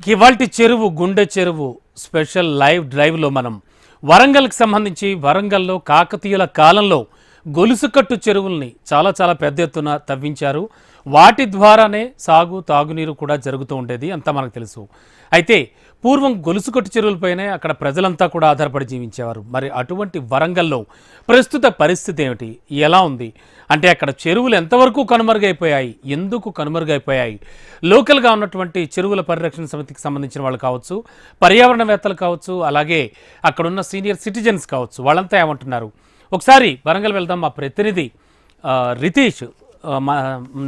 ఇవాల్టి చెరువు గుండె చెరువు స్పెషల్ లైవ్ డ్రైవ్లో మనం వరంగల్కి సంబంధించి వరంగల్లో కాకతీయుల కాలంలో గొలుసుకట్టు చెరువుల్ని చాలా చాలా పెద్ద ఎత్తున తవ్వించారు. వాటి ద్వారానే సాగు తాగునీరు కూడా జరుగుతూ ఉండేది అంతా మనకు తెలుసు. అయితే పూర్వం గొలుసుకట్టు చెరువులపైనే అక్కడ ప్రజలంతా కూడా ఆధారపడి జీవించేవారు. మరి అటువంటి వరంగల్లో ప్రస్తుత పరిస్థితి ఏమిటి? ఎలా ఉంది? అంటే అక్కడ చెరువులు ఎంతవరకు కనుమరుగైపోయాయి? ఎందుకు కనుమరుగైపోయాయి? లోకల్గా ఉన్నటువంటి చెరువుల పరిరక్షణ సమితికి సంబంధించిన వాళ్ళు కావచ్చు పర్యావరణవేత్తలు కావచ్చు అలాగే అక్కడున్న సీనియర్ సిటిజన్స్ కావచ్చు వాళ్ళంతా ఏమంటున్నారు? ఒకసారి వరంగల్ వెళ్దాం మా ప్రతినిధి రితీష్ మా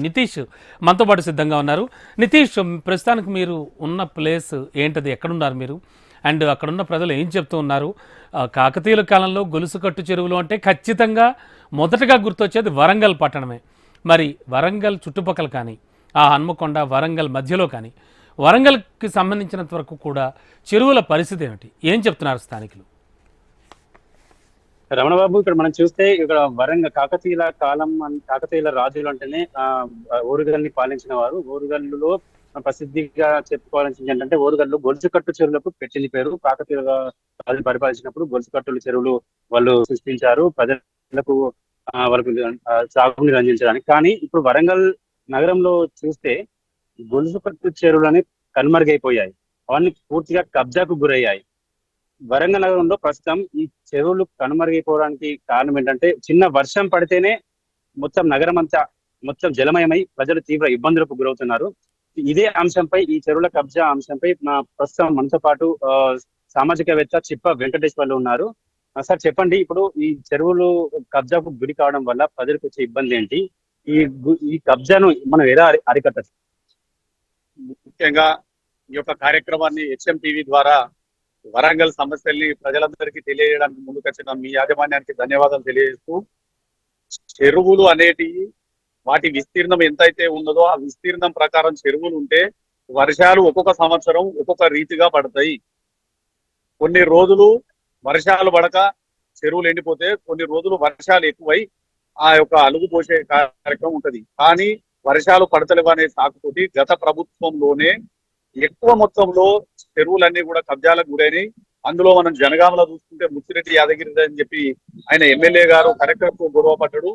నితీష్ మనతో పాటు సిద్ధంగా ఉన్నారు. నితీష్ ప్రస్తుతానికి మీరు ఉన్న ప్లేస్ ఏంటది? ఎక్కడున్నారు మీరు? అండ్ అక్కడున్న ప్రజలు ఏం చెప్తూ ఉన్నారు? కాకతీయుల కాలంలో గొలుసుకట్టు చెరువులు అంటే ఖచ్చితంగా మొదటగా గుర్తొచ్చేది వరంగల్ పట్టణమే. మరి వరంగల్ చుట్టుపక్కల కానీ ఆ హన్మకొండ వరంగల్ మధ్యలో కానీ వరంగల్కి సంబంధించినంత వరకు కూడా చెరువుల పరిస్థితి ఏమిటి? ఏం చెప్తున్నారు స్థానికులు? రమణబాబు ఇక్కడ మనం చూస్తే ఇక్కడ వరంగ కాకతీయుల కాలం కాకతీయుల రాజులు అంటేనే ఆ ఓరుగల్ని పాలించిన వారు. ఓరుగల్లులో ప్రసిద్ధిగా చెప్పుకోవాల్సింది ఏంటంటే ఓరుగల్లు గొలుసుకట్టు చెరువులకు పెట్టింది పేరు. కాకతీయుల రాజులు పరిపాలించినప్పుడు గొలుసుకట్టుల చెరువులు వాళ్ళు సృష్టించారు. ప్రజలకు వాళ్ళకు సాగుని రంజించడానికి అందించడానికి. కానీ ఇప్పుడు వరంగల్ నగరంలో చూస్తే గొలుసుకట్టు చెరువులని కనుమరుగైపోయాయి. అవన్నీ పూర్తిగా కబ్జాకు గురయ్యాయి. వరంగల్ నగరంలో ప్రస్తుతం ఈ చెరువులు కనుమరుగైపోవడానికి కారణం ఏంటంటే చిన్న వర్షం పడితేనే మొత్తం నగరం అంతా మొత్తం జలమయమై ప్రజలు తీవ్ర ఇబ్బందులకు గురవుతున్నారు. ఇదే అంశంపై ఈ చెరువుల కబ్జా అంశంపై మా ప్రస్తుతం మనతో పాటు సామాజికవేత్త చిప్ప వెంకటేశ్వర్లు ఉన్నారు. సార్ చెప్పండి ఇప్పుడు ఈ చెరువులు కబ్జాకు గురి కావడం వల్ల ప్రజలకు వచ్చే ఇబ్బంది ఏంటి? ఈ ఈ కబ్జాను మనం ఎలా అరికట్టచ్చు ముఖ్యంగా ఈ యొక్క కార్యక్రమాన్ని హెచ్ఎం టీవీ ద్వారా వరంగల్ సమస్యల్ని ప్రజలందరికీ తెలియజేయడానికి ముందుకొచ్చిన మీ యాజమాన్యానికి ధన్యవాదాలు తెలియజేస్తూ చెరువులు అనేటివి వాటి విస్తీర్ణం ఎంతైతే ఉన్నదో ఆ విస్తీర్ణం ప్రకారం చెరువులు ఉంటే వర్షాలు ఒక్కొక్క సంవత్సరం ఒక్కొక్క రీతిగా పడతాయి. కొన్ని రోజులు వర్షాలు పడక చెరువులు ఎండిపోతే కొన్ని రోజులు వర్షాలు ఎక్కువై ఆ యొక్క అలుగు పోసే కార్యక్రమం ఉంటది. కానీ వర్షాలు పడతలేవు అనే సాకుతోటి గత ప్రభుత్వంలోనే ఎక్కువ మొత్తంలో చెరువులన్నీ కూడా కబ్జాలకు గురైనాయి. అందులో మనం జనగామలో చూసుకుంటే ముచ్చిరెడ్డి యాదగిరి అని చెప్పి ఆయన ఎమ్మెల్యే గారు కలెక్టర్తో గొడవ పడ్డాడు.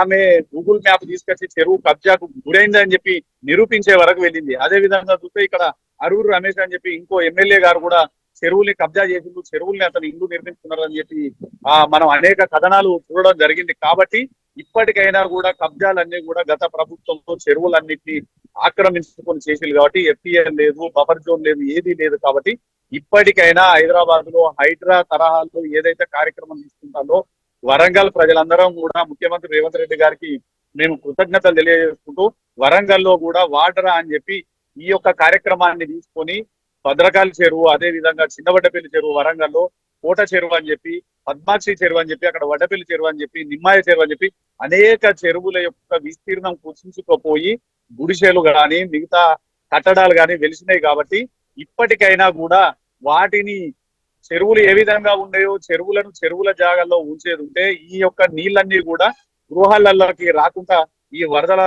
ఆమె గూగుల్ మ్యాప్ తీసుకొచ్చి చెరువు కబ్జాకు గురైందని చెప్పి నిరూపించే వరకు వెళ్ళింది. అదే విధంగా చూస్తే ఇక్కడ అరూరు రమేష్ అని చెప్పి ఇంకో ఎమ్మెల్యే గారు కూడా చెరువుల్ని కబ్జా చేసిండు చెరువుల్ని అతను ఇల్లు నిర్మించుకున్నారు అని చెప్పి ఆ మనం అనేక కథనాలు చూడడం జరిగింది. కాబట్టి ఇప్పటికైనా కూడా కబ్జాలన్నీ కూడా గత ప్రభుత్వంలో చెరువులన్నింటినీ ఆక్రమించుకొని చేసింది కాబట్టి ఎఫ్టీఎల్ లేదు బఫర్ జోన్ లేదు ఏది లేదు కాబట్టి ఇప్పటికైనా హైదరాబాద్లో హైడ్రా తరహాలో ఏదైతే కార్యక్రమం తీసుకుంటారో వరంగల్ ప్రజలందరం కూడా ముఖ్యమంత్రి రేవంత్ రెడ్డి గారికి మేము కృతజ్ఞతలు తెలియజేసుకుంటూ వరంగల్లో కూడా వాటరా అని చెప్పి ఈ యొక్క కార్యక్రమాన్ని తీసుకొని భద్రకాళి చెరువు అదే విధంగా చిన్నబడ్డపల్లి చెరువు వరంగల్లో కోట చెరువు అని చెప్పి పద్మాక్షి చెరువు అని చెప్పి అక్కడ వడపల్లి చెరువు అని చెప్పి నిమ్మాయ చెరువు అని చెప్పి అనేక చెరువుల యొక్క విస్తీర్ణం కుచించుకుపోయి గుడిసెలు గాని మిగతా కట్టడాలు గాని వెలిసినాయి కాబట్టి ఇప్పటికైనా కూడా వాటిని చెరువులు ఏ విధంగా ఉన్నాయో చెరువులను చెరువుల జాగాల్లో ఉంచేది ఉంటే ఈ యొక్క నీళ్ళన్నీ కూడా గృహాలలోకి రాకుండా ఈ వరదల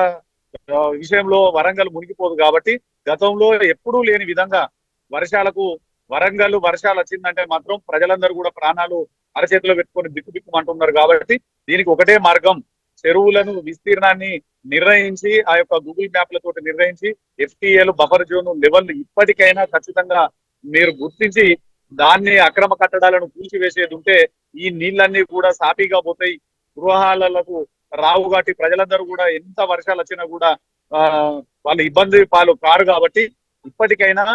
విషయంలో వరంగల్ మునిగిపోదు కాబట్టి గతంలో ఎప్పుడూ లేని విధంగా వర్షాలకు వరంగల్ వర్షాలు వచ్చిందంటే మాత్రం ప్రజలందరూ కూడా ప్రాణాలు అరచేతిలో పెట్టుకొని బిక్కుబిక్కుమంటున్నారు కాబట్టి దీనికి ఒకటే మార్గం. చెరువులను విస్తీర్ణాన్ని నిర్ణయించి ఆ యొక్క గూగుల్ మ్యాప్లతో నిర్ణయించి ఎఫ్టీఏలు బఫర్ జోన్ లెవెల్ ఇప్పటికైనా ఖచ్చితంగా మీరు గుర్తించి దాన్ని అక్రమ కట్టడాలను కూల్చివేసేది ఉంటే ఈ నీళ్ళన్నీ కూడా సాఫీగా పోతాయి. గృహాలకు రావు కాబట్టి ప్రజలందరూ కూడా ఎంత వర్షాలు వచ్చినా కూడా ఆ వాళ్ళ ఇబ్బంది పాలు కారు కాబట్టి ఇప్పటికైనా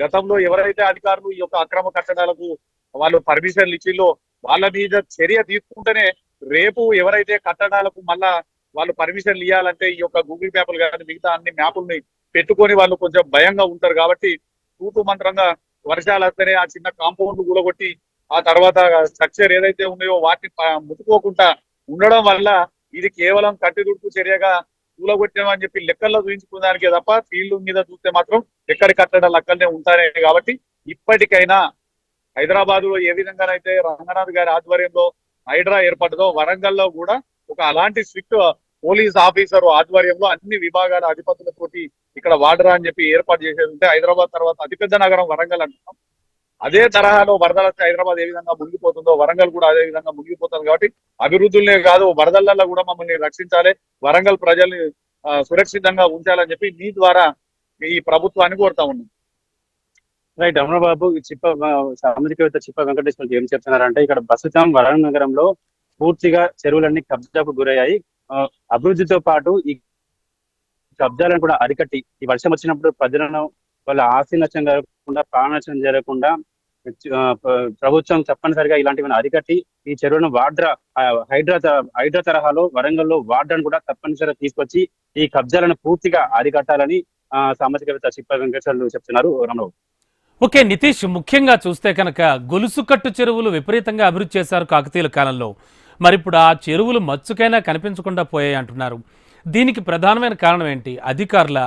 గతంలో ఎవరైతే అధికారులు ఈ యొక్క అక్రమ కట్టడాలకు వాళ్ళు పర్మిషన్లు ఇచ్చిల్లో వాళ్ళ మీద చర్య తీసుకుంటేనే రేపు ఎవరైతే కట్టడాలకు మళ్ళా వాళ్ళు పర్మిషన్లు ఇవ్వాలంటే ఈ యొక్క గూగుల్ మ్యాప్లు కానీ మిగతా అన్ని మ్యాపుల్ని పెట్టుకొని వాళ్ళు కొంచెం భయంగా ఉంటారు కాబట్టి తూతు మంత్రంగా వర్షాలు వస్తేనే ఆ చిన్న కాంపౌండ్ కూడగొట్టి ఆ తర్వాత స్ట్రక్చర్ ఏదైతే ఉన్నాయో వాటిని ముట్టుకోకుండా ఉండడం వల్ల ఇది కేవలం కట్టిదుడుపు చర్యగా కూలగొట్టామని చెప్పి లెక్కల్లో చూపించుకున్నానికే తప్ప ఫీల్డ్ మీద చూస్తే మాత్రం ఎక్కడి కట్టడాలు అక్కడనే ఉంటాయి కాబట్టి ఇప్పటికైనా హైదరాబాద్లో ఏ విధంగానైతే రంగనాథ్ గారి ఆధ్వర్యంలో హైడ్రా ఏర్పడ్డదో వరంగల్లో కూడా ఒక అలాంటి స్ట్రిక్ట్ పోలీస్ ఆఫీసర్ ఆధ్వర్యంలో అన్ని విభాగాల అధిపతులతోటి ఇక్కడ వాడరా అని చెప్పి ఏర్పాటు చేసేది ఉంటే హైదరాబాద్ తర్వాత అతిపెద్ద నగరం వరంగల్ అంటున్నాం. అదే తరహాలో వరదలతో హైదరాబాద్ ఏ విధంగా మునిగిపోతుందో వరంగల్ కూడా అదే విధంగా మునిగిపోతుంది కాబట్టి అభివృద్ధులనే కాదు వరదలలో కూడా మమ్మల్ని రక్షించాలి వరంగల్ ప్రజల్ని సురక్షితంగా ఉంచాలని చెప్పి మీ ద్వారా ఈ ప్రభుత్వాన్ని కోరుతా ఉన్నాం. రైట్ అమరబాబు చిప్ప సామాజికవేత్త చిప్ప వెంకటేశ్వర ఏం చెప్తున్నారంటే ఇక్కడ ప్రస్తుతం వరంగల్ నగరంలో పూర్తిగా చెరువులన్నీ కబ్జాకు గురయ్యాయి. అభివృద్ధితో పాటు ఈ కబ్జాలను కూడా అరికట్టి ఈ వర్షం వచ్చినప్పుడు ప్రజలను వాళ్ళ ఆస్తి నష్టం జరగకుండా ప్రాణ నష్టం జరగకుండా ప్రభుత్వం తప్పనిసరిగా ఇలాంటివన్నీ అరికట్టి ఈ చెరువును వాడ్రా హైడ్రా హైడ్రా తరహాలో వరంగల్లో వాడ్రాను కూడా తప్పనిసరిగా తీసుకొచ్చి ఈ కబ్జాలను పూర్తిగా అరికట్టాలని సామాజికవేత్త చిప్ప వెంకటేశ్వర్లు చెప్తున్నారు. రమణబాబు ఓకే నితీష్ ముఖ్యంగా చూస్తే కనుక గొలుసుకట్టు చెరువులు విపరీతంగా అభివృద్ధి చేశారు కాకతీయుల కాలంలో. మరి ఇప్పుడు ఆ చెరువులు మచ్చుకైనా కనిపించకుండా పోయాయి అంటున్నారు. దీనికి ప్రధానమైన కారణం ఏంటి? అధికారుల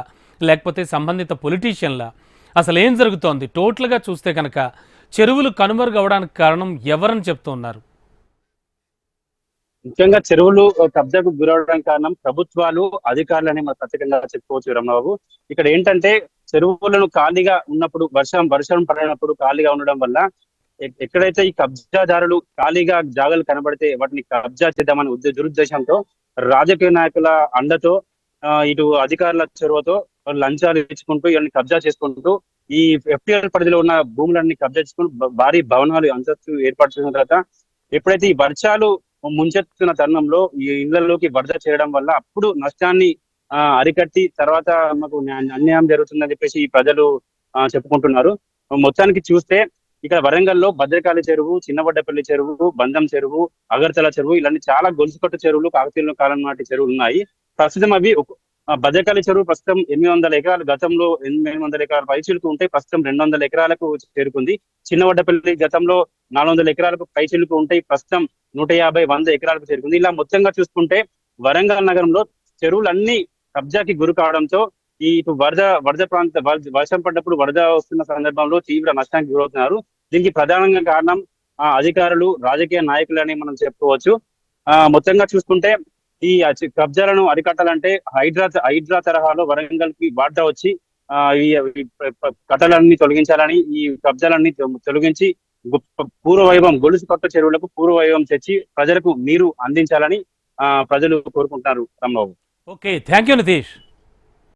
లేకపోతే సంబంధిత పొలిటీషియన్ల అసలు ఏం జరుగుతోంది? టోటల్గా చూస్తే కనుక చెరువులు కనుమరుగవడానికి కారణం ఎవరని చెప్తూ ఉన్నారు ముఖ్యంగా చెరువులు కబ్జాకు గురవడానికి కారణం ప్రభుత్వాలు అధికారులని మనం ప్రత్యేకంగా చెప్పుకోవచ్చు రమణబాబు ఇక్కడ ఏంటంటే చెరువులను ఖాళీగా ఉన్నప్పుడు వర్షం వర్షం పడినప్పుడు ఖాళీగా ఉండడం వల్ల ఎక్కడైతే ఈ కబ్జాదారులు ఖాళీగా జాగాలు కనబడితే వాటిని కబ్జా చేద్దామని ఉద్దే దురుద్దేశంతో రాజకీయ నాయకుల అండతో ఇటు అధికారుల చొరవతో లంచాలు ఇచ్చుకుంటూ ఇవన్నీ కబ్జా చేసుకుంటూ ఈ ఎఫ్టీఆర్ పరిధిలో ఉన్న భూములన్నీ కబ్జా చేసుకుని భారీ భవనాలు అంతస్తు ఏర్పాటు చేసిన తర్వాత ఎప్పుడైతే ఈ వర్షాలు ముంచెత్తున్న తరుణంలో ఈ ఇళ్ళలోకి వరద చేయడం వల్ల అప్పుడు నష్టాన్ని ఆ, అరికట్టి తర్వాత మాకు అన్యాయం జరుగుతుందని చెప్పేసి ఈ ప్రజలు చెప్పుకుంటున్నారు. మొత్తానికి చూస్తే ఇక్కడ వరంగల్లో భద్రకాళి చెరువు చిన్నబడ్డపల్లి చెరువు బంధం చెరువు అగర్తల చెరువు ఇలాంటి చాలా గొలుసుకట్టు చెరువులు కాకతీయుల కాలం నాటి చెరువులు ఉన్నాయి. ప్రస్తుతం అవి భద్రకాళి చెరువు ప్రస్తుతం ఎనిమిది వందల ఎకరాలు గతంలో ఎనిమిది వందల ఎకరాల పైచిలుకు ఉంటే ప్రస్తుతం రెండు వందల ఎకరాలకు చేరుకుంది. చిన్నవడ్డపల్లి గతంలో నాలుగు వందల ఎకరాలకు పైచిలుకు ఉంటే ప్రస్తుతం నూట యాభై వంద ఎకరాలకు చేరుకుంది. ఇలా మొత్తంగా చూసుకుంటే వరంగల్ నగరంలో చెరువులన్నీ కబ్జాకి గురి కావడంతో ఈ ఇటు వరద వరద ప్రాంత వర్షం పడ్డప్పుడు వరద వస్తున్న సందర్భంలో తీవ్ర నష్టానికి గురవుతున్నారు. దీనికి ప్రధానంగా కారణం ఆ అధికారులు రాజకీయ నాయకులని మనం చెప్పుకోవచ్చు. ఆ మొత్తంగా చూసుకుంటే ఈ కబ్జాలను అరికట్టాలంటే హైడ్రా హైడ్రా తరహాలో వరంగల్కి వాడ్డ వచ్చి ఆ ఈ కట్టలన్నీ తొలగించాలని ఈ కబ్జాలన్నీ తొలగించి పూర్వవైభవం గొలుసు కొత్త చెరువులకు పూర్వవైభవం తెచ్చి ప్రజలకు నీరు అందించాలని ఆ ప్రజలు కోరుకుంటున్నారు Rambabu. Okay thank you Nitish.